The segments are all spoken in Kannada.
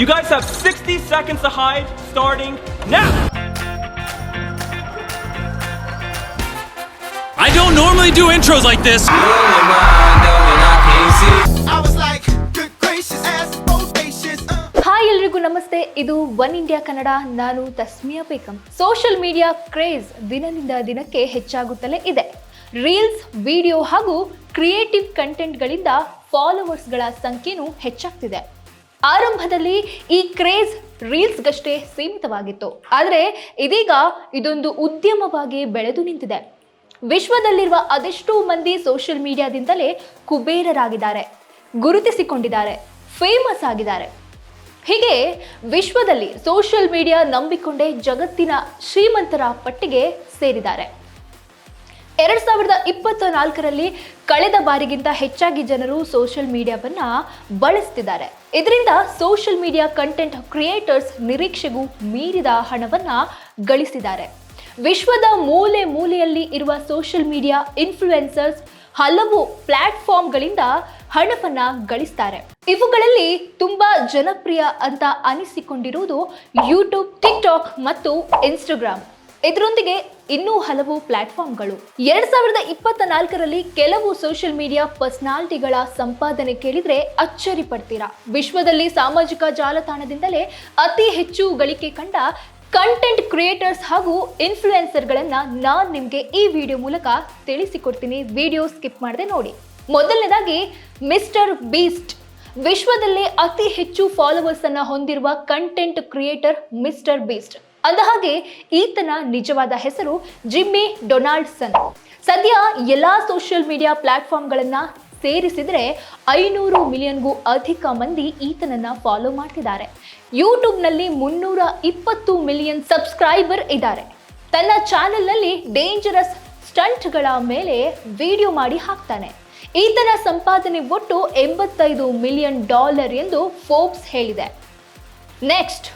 You guys have 60 seconds to hide, starting now. I don't normally do intros like this. Uh. Hi ಎಲ್ರಿಗೂ ನಮಸ್ತೆ ಇದು ಒನ್ ಇಂಡಿಯಾ ಕನ್ನಡ ನಾನು Tasmiya Begum social media craze ದಿನದಿಂದ ದಿನಕ್ಕೆ ಹೆಚ್ಚಾಗುತ್ತಲೇ ಇದೆ ರೀಲ್ಸ್ ವಿಡಿಯೋ ಹಾಗೂ ಕ್ರಿಯೇಟಿವ್ ಕಂಟೆಂಟ್ಗಳಿಂದ ಫಾಲೋವರ್ಸ್ಗಳ ಸಂಖ್ಯೆನೂ ಹೆಚ್ಚಾಗ್ತಿದೆ ಆರಂಭದಲ್ಲಿ ಈ ಕ್ರೇಜ್ ರೀಲ್ಸ್ಗಷ್ಟೇ ಸೀಮಿತವಾಗಿತ್ತು. ಆದರೆ ಇದೀಗ ಇದೊಂದು ಉದ್ಯಮವಾಗಿ ಬೆಳೆದು ನಿಂತಿದೆ. ವಿಶ್ವದಲ್ಲಿರುವ ಅದೆಷ್ಟೋ ಮಂದಿ ಸೋಷಿಯಲ್ ಮೀಡಿಯಾದಿಂದಲೇ ಕುಬೇರರಾಗಿದ್ದಾರೆ, ಗುರುತಿಸಿಕೊಂಡಿದ್ದಾರೆ, ಫೇಮಸ್ ಆಗಿದ್ದಾರೆ. ಹೀಗೆ ವಿಶ್ವದಲ್ಲಿ ಸೋಷಿಯಲ್ ಮೀಡಿಯಾ ನಂಬಿಕೊಂಡೇ ಜಗತ್ತಿನ ಶ್ರೀಮಂತರ ಪಟ್ಟಿಗೆ ಸೇರಿದ್ದಾರೆ. ಎರಡ್ ಸಾವಿರದ ಇಪ್ಪತ್ತ ನಾಲ್ಕರಲ್ಲಿ ಕಳೆದ ಬಾರಿಗಿಂತ ಹೆಚ್ಚಾಗಿ ಜನರು ಸೋಷಿಯಲ್ ಮೀಡಿಯಾವನ್ನ ಬಳಸ್ತಿದ್ದಾರೆ. ಇದರಿಂದ ಸೋಷಿಯಲ್ ಮೀಡಿಯಾ ಕಂಟೆಂಟ್ ಕ್ರಿಯೇಟರ್ಸ್ ನಿರೀಕ್ಷೆಗೂ ಮೀರಿದ ಹಣವನ್ನ ಗಳಿಸಿದ್ದಾರೆ. ವಿಶ್ವದ ಮೂಲೆ ಮೂಲೆಯಲ್ಲಿ ಇರುವ ಸೋಷಿಯಲ್ ಮೀಡಿಯಾ ಇನ್ಫ್ಲುಯೆನ್ಸರ್ಸ್ ಹಲವು ಪ್ಲಾಟ್ಫಾರ್ಮ್ಗಳಿಂದ ಹಣವನ್ನ ಗಳಿಸ್ತಾರೆ. ಇವುಗಳಲ್ಲಿ ತುಂಬಾ ಜನಪ್ರಿಯ ಅಂತ ಅನಿಸಿಕೊಂಡಿರುವುದು ಯೂಟ್ಯೂಬ್ ಟಿಕ್ಟಾಕ್ ಮತ್ತು ಇನ್ಸ್ಟಾಗ್ರಾಮ್ ಇದರೊಂದಿಗೆ ಇನ್ನೂ ಹಲವು ಪ್ಲಾಟ್ಫಾರ್ಮ್ಗಳು. ಎರಡ್ ಸಾವಿರದ ಇಪ್ಪತ್ತ ನಾಲ್ಕರಲ್ಲಿ ಕೆಲವು ಸೋಷಿಯಲ್ ಮೀಡಿಯಾ ಪರ್ಸನಾಲಿಟಿಗಳ ಸಂಪಾದನೆ ಕೇಳಿದ್ರೆ ಅಚ್ಚರಿ ಪಡ್ತೀರಾ. ವಿಶ್ವದಲ್ಲಿ ಸಾಮಾಜಿಕ ಜಾಲತಾಣದಿಂದಲೇ ಅತಿ ಹೆಚ್ಚು ಗಳಿಕೆ ಕಂಡ ಕಂಟೆಂಟ್ ಕ್ರಿಯೇಟರ್ಸ್ ಹಾಗೂ ಇನ್ಫ್ಲುಯೆನ್ಸರ್ಗಳನ್ನ ನಾನು ನಿಮಗೆ ಈ ವಿಡಿಯೋ ಮೂಲಕ ತಿಳಿಸಿಕೊಡ್ತೀನಿ. ವಿಡಿಯೋ ಸ್ಕಿಪ್ ಮಾಡದೆ ನೋಡಿ. ಮೊದಲನೇದಾಗಿ ಮಿಸ್ಟರ್ ಬೀಸ್ಟ್ ವಿಶ್ವದಲ್ಲೇ ಅತಿ ಹೆಚ್ಚು ಫಾಲೋವರ್ಸ್ ಅನ್ನ ಹೊಂದಿರುವ ಕಂಟೆಂಟ್ ಕ್ರಿಯೇಟರ್ ಮಿಸ್ಟರ್ ಬೀಸ್ಟ್ ಅಂದಹಾಗೆ ಈತನ ನಿಜವಾದ ಹೆಸರು ಜಿಮ್ಮಿ ಡೊನಾಲ್ಡ್ಸನ್. ಸದ್ಯ ಎಲ್ಲಾ ಸೋಷಿಯಲ್ ಮೀಡಿಯಾ ಪ್ಲಾಟ್ಫಾರ್ಮ್ಗಳನ್ನ ಸೇರಿಸಿದ್ರೆ ಐನೂರು ಮಿಲಿಯನ್ಗೂ ಅಧಿಕ ಮಂದಿ ಈತನನ್ನ ಫಾಲೋ ಮಾಡ್ತಿದ್ದಾರೆ. ಯೂಟ್ಯೂಬ್ನಲ್ಲಿ ಮುನ್ನೂರ ಇಪ್ಪತ್ತು ಮಿಲಿಯನ್ ಸಬ್ಸ್ಕ್ರೈಬರ್ ಇದ್ದಾರೆ. ತನ್ನ ಚಾನೆಲ್ನಲ್ಲಿ ಡೇಂಜರಸ್ ಸ್ಟಂಟ್ಗಳ ಮೇಲೆ ವಿಡಿಯೋ ಮಾಡಿ ಹಾಕ್ತಾನೆ. ಈತನ ಸಂಪಾದನೆ ಒಟ್ಟು ಎಂಬತ್ತೈದು ಮಿಲಿಯನ್ ಡಾಲರ್ ಎಂದು ಫೋರ್ಬ್ಸ್ ಹೇಳಿದೆ. ನೆಕ್ಸ್ಟ್,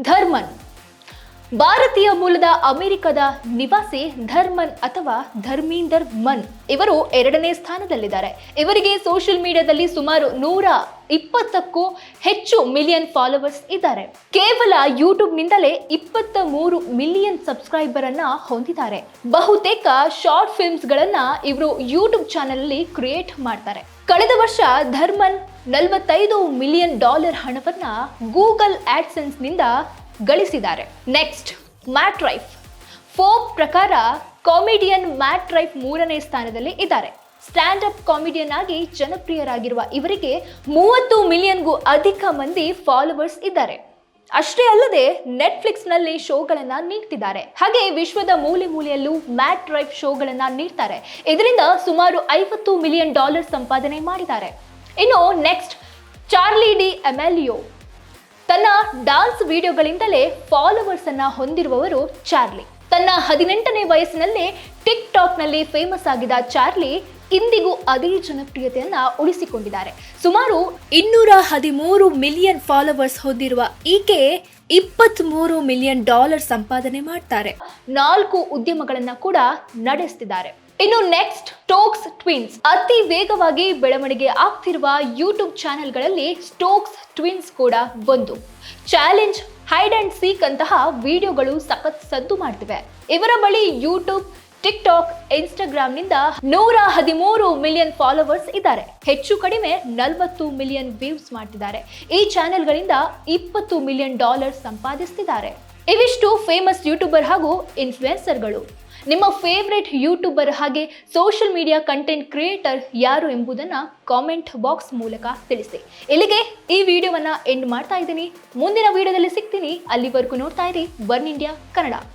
ಧರ್ಮನ್. ಭಾರತೀಯ ಮೂಲದ ಅಮೆರಿಕದ ನಿವಾಸಿ ಧರ್ಮನ್ ಅಥವಾ ಧರ್ಮೀಂದರ್ ಮನ್ ಇವರು ಎರಡನೇ ಸ್ಥಾನದಲ್ಲಿದ್ದಾರೆ. ಇವರಿಗೆ ಸೋಷಿಯಲ್ ಮೀಡಿಯಾದಲ್ಲಿ ಸುಮಾರು ನೂರ ಇಪ್ಪತ್ತಕ್ಕೂ ಹೆಚ್ಚು ಮಿಲಿಯನ್ ಫಾಲೋವರ್ಸ್ ಇದ್ದಾರೆ. ಕೇವಲ ಯೂಟ್ಯೂಬ್ನಿಂದಲೇ ಇಪ್ಪತ್ತ ಮೂರು ಮಿಲಿಯನ್ ಸಬ್ಸ್ಕ್ರೈಬರ್ ಅನ್ನ ಹೊಂದಿದ್ದಾರೆ. ಬಹುತೇಕ ಶಾರ್ಟ್ ಫಿಲ್ಮ್ಸ್ಗಳನ್ನ ಇವರು ಯೂಟ್ಯೂಬ್ ಚಾನೆಲ್ ಅಲ್ಲಿ ಕ್ರಿಯೇಟ್ ಮಾಡ್ತಾರೆ. ಕಳೆದ ವರ್ಷ ಧರ್ಮನ್ ನಲವತ್ತೈದು ಮಿಲಿಯನ್ ಡಾಲರ್ ಹಣವನ್ನ ಗೂಗಲ್ ಆಡ್ಸೆನ್ಸ್ನಿಂದ ಗಳಿಸಿದ್ದಾರೆ. ನೆಕ್ಸ್ಟ್ ಮ್ಯಾಟ್ ರೈಫ್ ಫೋಮ್ ಪ್ರಕಾರ ಕಾಮಿಡಿಯನ್ ಮ್ಯಾಟ್ ರೈಫ್ ಮೂರನೇ ಸ್ಥಾನದಲ್ಲಿ ಇದ್ದಾರೆ. ಸ್ಟ್ಯಾಂಡ್ ಅಪ್ ಕಾಮಿಡಿಯನ್ ಆಗಿ ಜನಪ್ರಿಯರಾಗಿರುವ ಇವರಿಗೆ ಮೂವತ್ತು ಮಿಲಿಯನ್ಗೂ ಅಧಿಕ ಮಂದಿ ಫಾಲೋವರ್ಸ್ ಇದ್ದಾರೆ. ಅಷ್ಟೇ ಅಲ್ಲದೆ ನೆಟ್ಫ್ಲಿಕ್ಸ್ನಲ್ಲಿ ಶೋಗಳನ್ನು ನೀಡ್ತಿದ್ದಾರೆ. ಹಾಗೆ ವಿಶ್ವದ ಮೂಲೆ ಮೂಲೆಯಲ್ಲೂ ಮ್ಯಾಟ್ ರೈಫ್ ಶೋಗಳನ್ನು ನೀಡ್ತಾರೆ. ಇದರಿಂದ ಸುಮಾರು ಐವತ್ತು ಮಿಲಿಯನ್ ಡಾಲರ್ ಸಂಪಾದನೆ ಮಾಡಿದ್ದಾರೆ. ಇನ್ನು ನೆಕ್ಸ್ಟ್ ಚಾರ್ಲಿ ಡಿ ಎಮೆಲಿಯೋ ತನ್ನ ಡಾನ್ಸ್ ವಿಡಿಯೋಗಳಿಂದಲೇ ಫಾಲೋವರ್ಸ್ ಅನ್ನ ಹೊಂದಿರುವವರು ಚಾರ್ಲಿ. ತನ್ನ ಹದಿನೆಂಟನೇ ವಯಸ್ಸಿನಲ್ಲೇ ಟಿಕ್ ಟಾಕ್ನಲ್ಲಿ ಫೇಮಸ್ ಆಗಿದ ಚಾರ್ಲಿ ಇಂದಿಗೂ ಅದೇ ಜನಪ್ರಿಯತೆಯನ್ನ ಉಳಿಸಿಕೊಂಡಿದ್ದಾರೆ. ಸುಮಾರು ಇನ್ನೂರ ಹದಿಮೂರು ಮಿಲಿಯನ್ ಫಾಲೋವರ್ಸ್ ಹೊಂದಿರುವ ಈಕೆ ಇಪ್ಪತ್ತ್ಮೂರು ಮಿಲಿಯನ್ ಡಾಲರ್ ಸಂಪಾದನೆ ಮಾಡ್ತಾರೆ. ನಾಲ್ಕು ಉದ್ಯಮಗಳನ್ನ ಕೂಡ ನಡೆಸ್ತಿದ್ದಾರೆ. ಇನ್ನು ನೆಕ್ಸ್ಟ್ ಸ್ಟೋಕ್ಸ್ ಟ್ವಿನ್ಸ್ ಅತಿ ವೇಗವಾಗಿ ಬೆಳವಣಿಗೆ ಆಗ್ತಿರುವ ಯೂಟ್ಯೂಬ್ ಚಾನೆಲ್ಗಳಲ್ಲಿ ಸ್ಟೋಕ್ಸ್ ಟ್ವಿನ್ಸ್ ಕೂಡ ಒಂದು. ಚಾಲೆಂಜ್ ಹೈಡ್ ಅಂಡ್ ಸೀಕ್ ಅಂತಹ ವಿಡಿಯೋಗಳು ಸಖತ್ ಸದ್ದು ಮಾಡ್ತಿವೆ. ಇವರ ಬಳಿ ಯೂಟ್ಯೂಬ್ ಟಿಕ್ ಟಾಕ್ ಇನ್ಸ್ಟಾಗ್ರಾಮ್ನಿಂದ ನೂರ ಹದಿಮೂರು ಮಿಲಿಯನ್ ಫಾಲೋವರ್ಸ್ ಇದ್ದಾರೆ. ಹೆಚ್ಚು ಕಡಿಮೆ ನಲವತ್ತು ಮಿಲಿಯನ್ ವ್ಯೂಸ್ ಮಾಡ್ತಿದ್ದಾರೆ. ಈ ಚಾನೆಲ್ಗಳಿಂದ ಇಪ್ಪತ್ತು ಮಿಲಿಯನ್ ಡಾಲರ್ ಸಂಪಾದಿಸ್ತಿದ್ದಾರೆ. ಇವಿಷ್ಟು ಫೇಮಸ್ ಯೂಟ್ಯೂಬರ್ ಹಾಗೂ ಇನ್ಫ್ಲುಯೆನ್ಸರ್ಗಳು ನಿಮ್ಮ ಫೇವ್ರೆಟ್ ಯೂಟ್ಯೂಬರ್ ಹಾಗೆ ಸೋಷಿಯಲ್ ಮೀಡಿಯಾ ಕಂಟೆಂಟ್ ಕ್ರಿಯೇಟರ್ ಯಾರು ಎಂಬುದನ್ನು ಕಾಮೆಂಟ್ ಬಾಕ್ಸ್ ಮೂಲಕ ತಿಳಿಸಿ. ಇಲ್ಲಿಗೆ ಈ ವಿಡಿಯೋವನ್ನು ಎಂಡ್ ಮಾಡ್ತಾ ಇದ್ದೀನಿ. ಮುಂದಿನ ವಿಡಿಯೋದಲ್ಲಿ ಸಿಗ್ತೀನಿ. ಅಲ್ಲಿವರೆಗೂ ನೋಡ್ತಾ ಇರಿ. Burn India Kannada